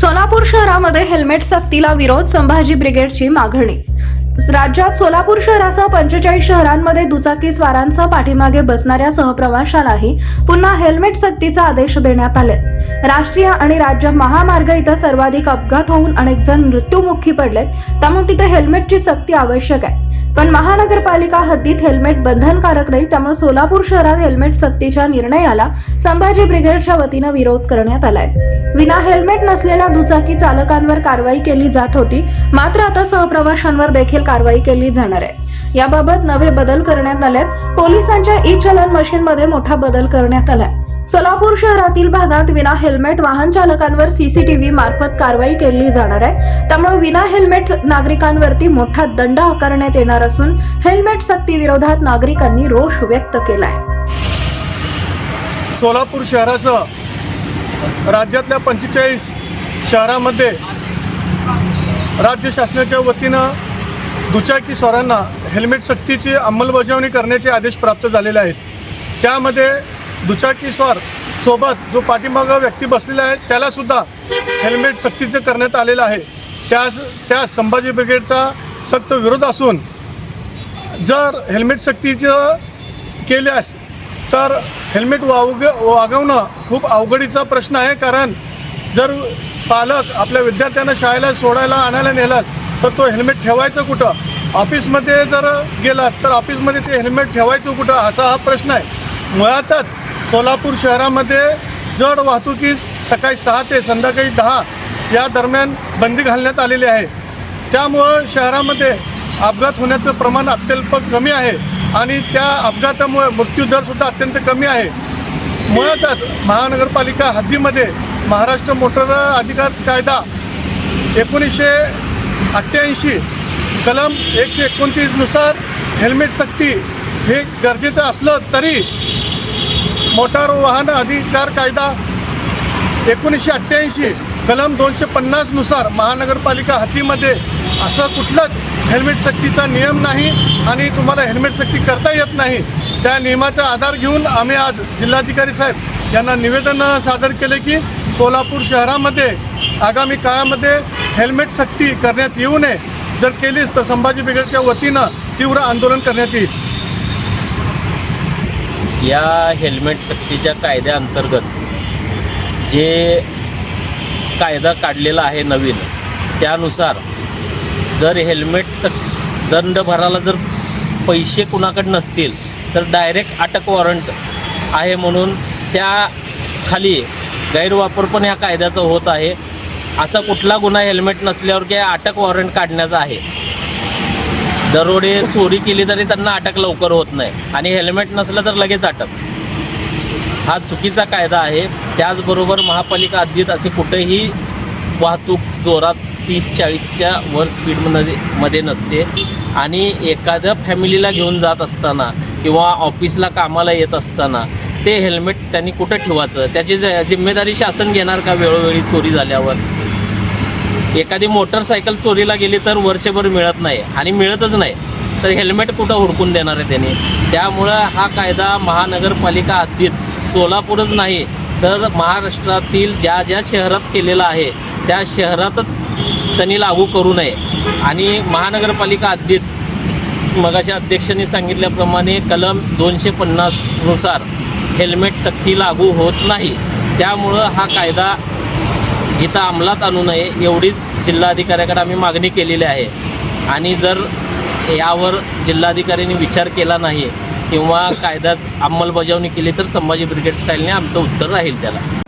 सोलापूर शहरामध्ये हेल्मेट सक्तीला विरोध संभाजी ब्रिगेडची मागणी. राज्यात सोलापूर शहरासह पंचेचाळीस शहरांमध्ये दुचाकी स्वारांसह पाठीमागे बसणाऱ्या सहप्रवाशालाही पुन्हा हेल्मेट सक्तीचा आदेश देण्यात आले. राष्ट्रीय आणि राज्य महामार्ग इथं सर्वाधिक अपघात होऊन अनेक जण मृत्यूमुखी पडलेत त्यामुळे तिथे हेल्मेटची सक्ती आवश्यक आहे. पण महानगरपालिका हद्दीत हेल्मेट बंधनकारक नाही त्यामुळे सोलापूर शहरात हेल्मेट सक्तीच्या निर्णयाला संभाजी ब्रिगेडच्या वतीनं विरोध करण्यात आलाय. विना हेल्मेट नसलेल्या दुचाकी चालकांवर कारवाई केली जात होती मात्र आता सहप्रवाशांवर देखील कारवाई केली जाणार आहे. याबाबत नवे बदल करण्यात आल्यात पोलिसांच्या ई चलन मशीनमध्ये मोठा बदल करण्यात आलाय. सोलापूर शहरातील भागात विना हेल्मेट वाहन चालकांवर सीसीटीव्ही मार्फत कारवाई केली जाणार आहे. त्यामुळे विना हेल्मेट नागरिकांवरती मोठा दंड आकारण्यात येणार असून हेल्मेट सक्ती विरोधात नागरिकांनी रोष व्यक्त केलाय. सोलापूर शहरासह राज्यातल्या पंचेचाळीस शहरामध्ये राज्य शासनाच्या वतीनं दुचाकी स्वारांना हेल्मेट सक्तीची अंमलबजावणी करण्याचे आदेश प्राप्त झालेले आहेत. त्यामध्ये दुचाकीस्वार सोबत जो पाठीमागं व्यक्ती बसलेला आहे त्यालासुद्धा हेल्मेट सक्तीचं करण्यात आलेलं आहे. त्यास त्या संभाजी ब्रिगेडचा सक्त विरोध असून जर हेल्मेट सक्तीचं केल्यास तर हेल्मेट वावग वागवणं खूप अवघडीचा प्रश्न आहे. कारण जर पालक आपल्या विद्यार्थ्यांना शाळेला सोडायला आणायला नेलात तर तो हेल्मेट ठेवायचं कुठं? ऑफिसमध्ये जर गेलात तर ऑफिसमध्ये ते हेल्मेट ठेवायचं कुठं? असा हा प्रश्न आहे. मुळातच सोलापूर शहरामध्ये जड वाहतुकीस सकाळी सहा ते संध्याकाळी दहा या दरम्यान बंदी घालण्यात आलेली आहे. त्यामुळं शहरामध्ये अपघात होण्याचं प्रमाण अत्यल्प कमी आहे आणि त्या अपघातामुळे मृत्यूदरसुद्धा अत्यंत कमी आहे. मुळातच महानगरपालिका हद्दीमध्ये महाराष्ट्र मोटर अधिकार कायदा एकोणीसशे अठ्ठ्याऐंशी कलम एकशे एकोणतीसनुसार हेल्मेट सक्ती हे गरजेचं असलं तरी मोटार वाहन अधिकार कायदा एकोणीसशे अठ्ठ्याऐंशी कलम दोनशे पन्नासनुसार महानगरपालिका हद्दीमध्ये असं कुठलाच हेल्मेट सक्तीचा नियम नाही आणि तुम्हाला हेल्मेट सक्ती करता येत नाही त्या नियमाचा आधार घेऊन आम्ही आज जिल्हाधिकारी साहेब यांना निवेदन सादर केले की सोलापूर शहरामध्ये आगामी काळामध्ये हेल्मेट सक्ती करण्यात येऊ नये. जर केलीच तर संभाजी ब्रिगेडच्या वतीनं तीव्र आंदोलन करण्यात येईल. या हेल्मेट सक्तीच्या कायद्याअंतर्गत जे कायदा काढलेला आहे नवीन त्यानुसार जर हेल्मेट सक दंड भरायला जर पैसे कुणाकडे नसतील तर डायरेक्ट अटक वॉरंट आहे म्हणून त्या खाली गैरवापर पण ह्या कायद्याचा होत आहे. असा कुठला गुन्हा हेल्मेट नसल्यावर की अटक वॉरंट काढण्याचा आहे दरोडे चोरी केली तरी त्यांना अटक लवकर होत नाही. आणि हेल्मेट नसलं तर लगेच अटक. हा चुकीचा कायदा आहे. त्याचबरोबर महापालिका हद्दीत असे कुठेही वाहतूक जोरात तीस चाळीसच्या वर स्पीडमध्ये मध्ये नसते. आणि एखाद्या फॅमिलीला घेऊन जात असताना किंवा ऑफिसला कामाला येत असताना ते हेल्मेट त्यांनी कुठं ठेवायचं? त्याची ज- जिम्मेदारी शासन घेणार का वेळोवेळी चोरी झाल्यावर? एखादी मोटरसायकल चोरीला गेली तर वर्षभर मिळत नाही आणि मिळतच नाही तर हेल्मेट कुठं हुडकून देणार आहे त्याने? त्यामुळं हा कायदा महानगरपालिका हद्दीत सोलापूरच नाही तर महाराष्ट्रातील ज्या ज्या शहरात केलेला आहे त्या शहरातच त्यांनी लागू करू नये. आणि महानगरपालिका हद्दीत मगाच्या अध्यक्षांनी सांगितल्याप्रमाणे कलम दोनशे पन्नासनुसार हेल्मेट सक्ती लागू होत नाही. त्यामुळं हा कायदा इथं अंमलात आणू नये एवढीच जिल्हाधिकाऱ्याकडे आम्ही मागणी केलेली आहे. आणि जर यावर जिल्हाधिकाऱ्यांनी विचार केला नाही किंवा कायद्यात अंमलबजावणी केली तर संभाजी ब्रिगेड स्टाईलने आमचं उत्तर राहील त्याला.